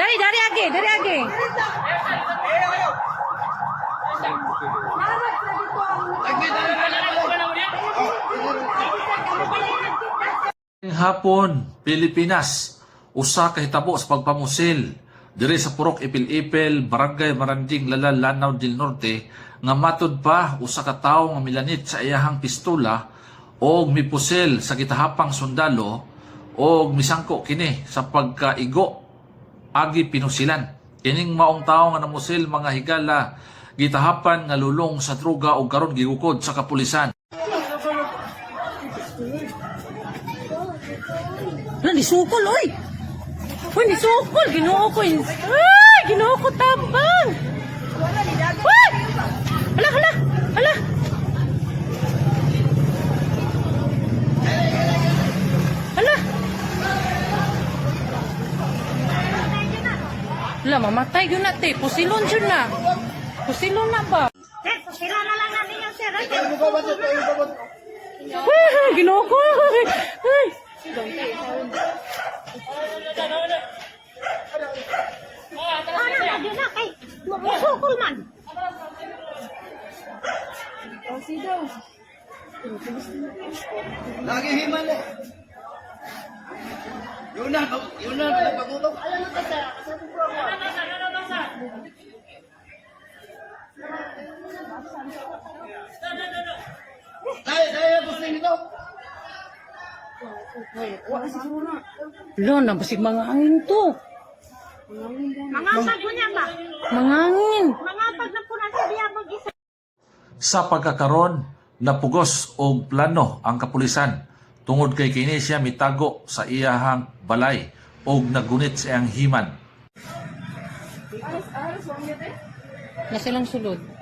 dari dari আগে dari আগে hapon Pilipinas. Usa ka hitabo sa pagpamusil. Diri sa Purok Ipil-Ipil, Barangay Maranding, Lala, Lanao del Norte nga matod pa usa ka tawo nga milanit sa iyahang pistola o mipusil sa gitahapang sundalo o misangko kini sa pagkaigo agi pinusilan. Kining maong tawo nga namusil mga higala gitahapan nga lulong sa druga o karon gigukod sa kapulisan. Wala, nisukol, oy! Uy, nisukol! Ginoo ko. Ay! Ginoo ko tabang! Uy! Hala, hala! Hala! Hala! Hala, mamatay yun na, te. Pusilon yun na. Pusilon na ba? Sir, sila na lang natin yung sir. Ay, ginoo ko! Ay! Ano na, di na kay musukol man. Lagi himan eh. Yun na, yun na, nagpagutok. Dahil, dahil, gusto nito. Lo, nabasig mga angin to. Mga sago niya ba? Mga angin. Mga pag napunan sa diya mag-isa. sa pagkakaron napugos og plano ang kapulisan tungod kay kini siya mitago sa iyahang balay og nagunit sa iyang himan. Nasa lang sulod.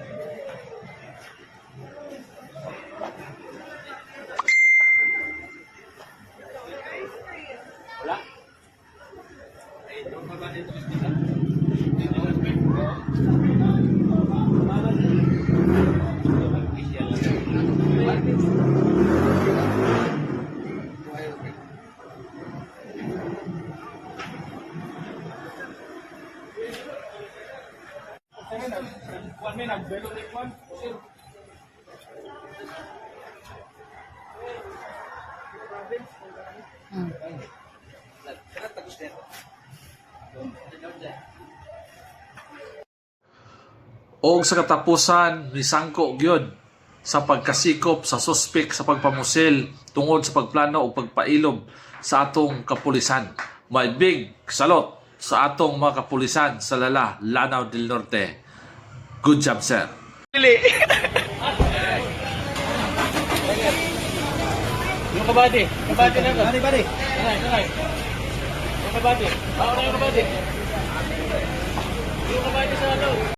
Ah. One Og sa katapusan misangko gyud sa pagkasikop sa suspek sa pagpamusil tungod sa pagplano o pagpailob sa atong kapulisan. May big salot sa atong mga kapulisan sa Lala, Lanao del Norte. Good job, sir. Yung kabady. Kabady na ko. Badi, badi. Sanay, kabady. Ako na yung kabady. Yung kabady sa ano.